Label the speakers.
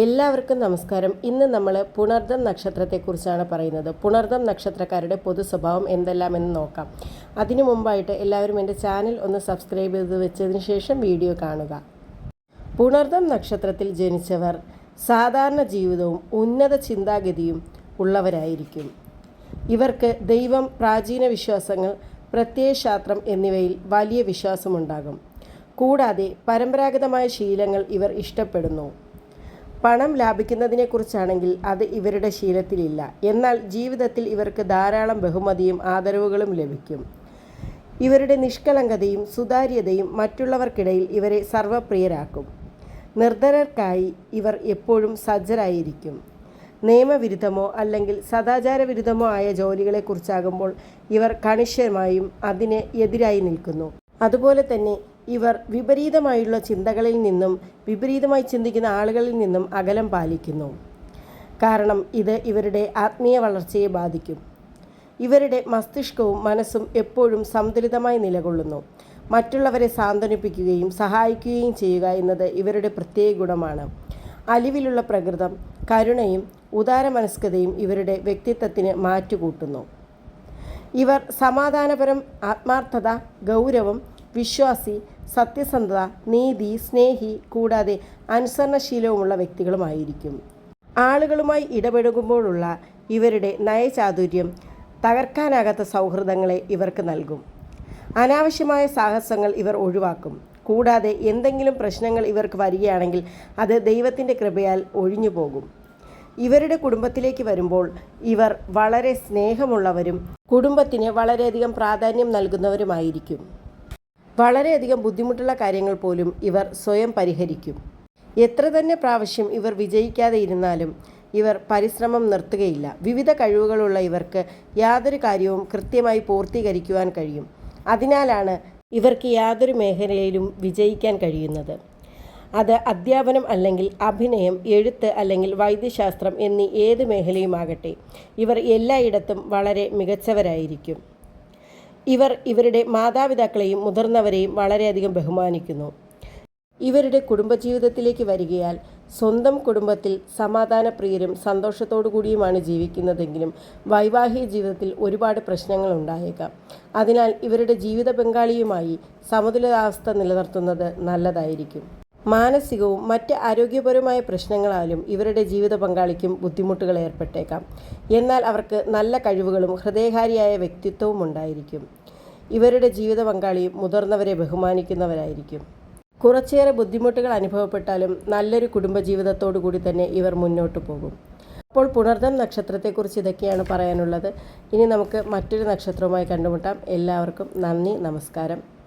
Speaker 1: എല്ലാവർക്കും നമസ്കാരം. ഇന്ന് നമ്മൾ പുണർദം നക്ഷത്രത്തെക്കുറിച്ചാണ് പറയുന്നത്. പുണർദം നക്ഷത്രക്കാരുടെ പൊതു സ്വഭാവം എന്തെല്ലാം എന്ന് നോക്കാം. അതിനു മുമ്പായിട്ട് എല്ലാവരും എന്റെ ചാനൽ ഒന്ന് സബ്സ്ക്രൈബ് ചെയ്ത് വെച്ചതിന് ശേഷം വീഡിയോ കാണുക. പുണർദം നക്ഷത്രത്തിൽ ജനിച്ചവർ സാധാരണ ജീവിതവും ഉന്നത ചിന്താഗതിയും ഉള്ളവരായിരിക്കും. ഇവർക്ക് ദൈവം പ്രാചീന വിശ്വാസങ്ങൾ പ്രത്യയശാസ്ത്രം എന്നിവയിൽ വലിയ വിശ്വാസമുണ്ടാകും. കൂടാതെ പരമ്പരാഗതമായ ശീലങ്ങൾ ഇവർ ഇഷ്ടപ്പെടുന്നു. പണം ലാഭിക്കുന്നതിനെക്കുറിച്ചാണെങ്കിൽ അത് ഇവരുടെ ശീലത്തിലില്ല. എന്നാൽ ജീവിതത്തിൽ ഇവർക്ക് ധാരാളം ബഹുമതിയും ആദരവുകളും ലഭിക്കും. ഇവരുടെ നിഷ്കളങ്കതയും സുതാര്യതയും മറ്റുള്ളവർക്കിടയിൽ ഇവരെ സർവപ്രിയരാക്കും. നിർധനർക്കായി ഇവർ എപ്പോഴും സജ്ജരായിരിക്കും. നിയമവിരുദ്ധമോ അല്ലെങ്കിൽ സദാചാരവിരുദ്ധമോ ആയ ജോലികളെക്കുറിച്ചാകുമ്പോൾ ഇവർ കണിശമായും അതിനെ എതിരായി നിൽക്കുന്നു. അതുപോലെ തന്നെ ഇവർ വിപരീതമായുള്ള ചിന്തകളിൽ നിന്നും വിപരീതമായി ചിന്തിക്കുന്ന ആളുകളിൽ നിന്നും അകലം പാലിക്കുന്നു. കാരണം ഇത് ഇവരുടെ ആത്മീയ വളർച്ചയെ ബാധിക്കും. ഇവരുടെ മസ്തിഷ്കവും മനസ്സും എപ്പോഴും സന്തുലിതമായി നിലകൊള്ളുന്നു. മറ്റുള്ളവരെ സാന്ത്വനിപ്പിക്കുകയും സഹായിക്കുകയും ചെയ്യുക എന്നത് ഇവരുടെ പ്രത്യേക ഗുണമാണ്. അലിവിലുള്ള പ്രകൃതം കരുണയും ഉദാരമനസ്കതയും ഇവരുടെ വ്യക്തിത്വത്തിന് മാറ്റുകൂട്ടുന്നു. ഇവർ സമാധാനപരം ആത്മാർത്ഥത ഗൗരവം വിശ്വാസി സത്യസന്ധത നീതി സ്നേഹി കൂടാതെ അനുസരണശീലവുമുള്ള വ്യക്തികളുമായിരിക്കും. ആളുകളുമായി ഇടപഴകുമ്പോഴുള്ള ഇവരുടെ നയചാതുര്യം തകർക്കാനാകാത്ത സൗഹൃദങ്ങളെ ഇവർക്ക് നൽകും. അനാവശ്യമായ സാഹസങ്ങൾ ഇവർ ഒഴിവാക്കും. കൂടാതെ എന്തെങ്കിലും പ്രശ്നങ്ങൾ ഇവർക്ക് വരികയാണെങ്കിൽ അത് ദൈവത്തിന്റെ കൃപയാൽ ഒഴിഞ്ഞു പോകും ഇവരുടെ കുടുംബത്തിലേക്ക് വരുമ്പോൾ ഇവർ വളരെ സ്നേഹമുള്ളവരും കുടുംബത്തിന് വളരെയധികം പ്രാധാന്യം നൽകുന്നവരുമായിരിക്കും. വളരെയധികം ബുദ്ധിമുട്ടുള്ള കാര്യങ്ങൾ പോലും ഇവർ സ്വയം പരിഹരിക്കും. എത്ര തന്നെ പ്രാവശ്യം ഇവർ വിജയിക്കാതെ ഇരുന്നാലും ഇവർ പരിശ്രമം നിർത്തുകയില്ല. വിവിധ കഴിവുകളുള്ള ഇവർക്ക് യാതൊരു കാര്യവും കൃത്യമായി പൂർത്തീകരിക്കുവാൻ കഴിയും. അതിനാലാണ് ഇവർക്ക് യാതൊരു മേഖലയിലും വിജയിക്കാൻ കഴിയുന്നത്. അത് അധ്യാപനം അല്ലെങ്കിൽ അഭിനയം എഴുത്ത് അല്ലെങ്കിൽ വൈദ്യശാസ്ത്രം എന്നീ ഏത് മേഖലയുമാകട്ടെ ഇവർ എല്ലായിടത്തും വളരെ മികച്ചവരായിരിക്കും. ഇവർ ഇവരുടെ മാതാപിതാക്കളെയും മുതിർന്നവരെയും വളരെയധികം ബഹുമാനിക്കുന്നു. ഇവരുടെ കുടുംബജീവിതത്തിലേക്ക് വരികയാൽ സ്വന്തം കുടുംബത്തിൽ സമാധാനപ്രിയരും സന്തോഷത്തോടു കൂടിയുമാണ് ജീവിക്കുന്നതെങ്കിലും വൈവാഹിക ജീവിതത്തിൽ ഒരുപാട് പ്രശ്നങ്ങൾ ഉണ്ടായേക്കാം. അതിനാൽ ഇവരുടെ ജീവിത പങ്കാളിയുമായി സമതുലിതാവസ്ഥ നിലനിർത്തുന്നത് നല്ലതായിരിക്കും. മാനസികവും മറ്റ് ആരോഗ്യപരമായ പ്രശ്നങ്ങളാലും ഇവരുടെ ജീവിത പങ്കാളിക്കും ബുദ്ധിമുട്ടുകൾ ഏർപ്പെട്ടേക്കാം. എന്നാൽ അവർക്ക് നല്ല കഴിവുകളും ഹൃദയകാരിയായ വ്യക്തിത്വവും ഉണ്ടായിരിക്കും. ഇവരുടെ ജീവിത പങ്കാളിയും മുതിർന്നവരെ ബഹുമാനിക്കുന്നവരായിരിക്കും. കുറച്ചേറെ ബുദ്ധിമുട്ടുകൾ അനുഭവപ്പെട്ടാലും നല്ലൊരു കുടുംബജീവിതത്തോടു കൂടി തന്നെ ഇവർ മുന്നോട്ട് പോകും. അപ്പോൾ പുണർദം നക്ഷത്രത്തെക്കുറിച്ച് ഇതൊക്കെയാണ് പറയാനുള്ളത്. ഇനി നമുക്ക് മറ്റൊരു നക്ഷത്രവുമായി കണ്ടുമുട്ടാം. എല്ലാവർക്കും നന്ദി നമസ്കാരം.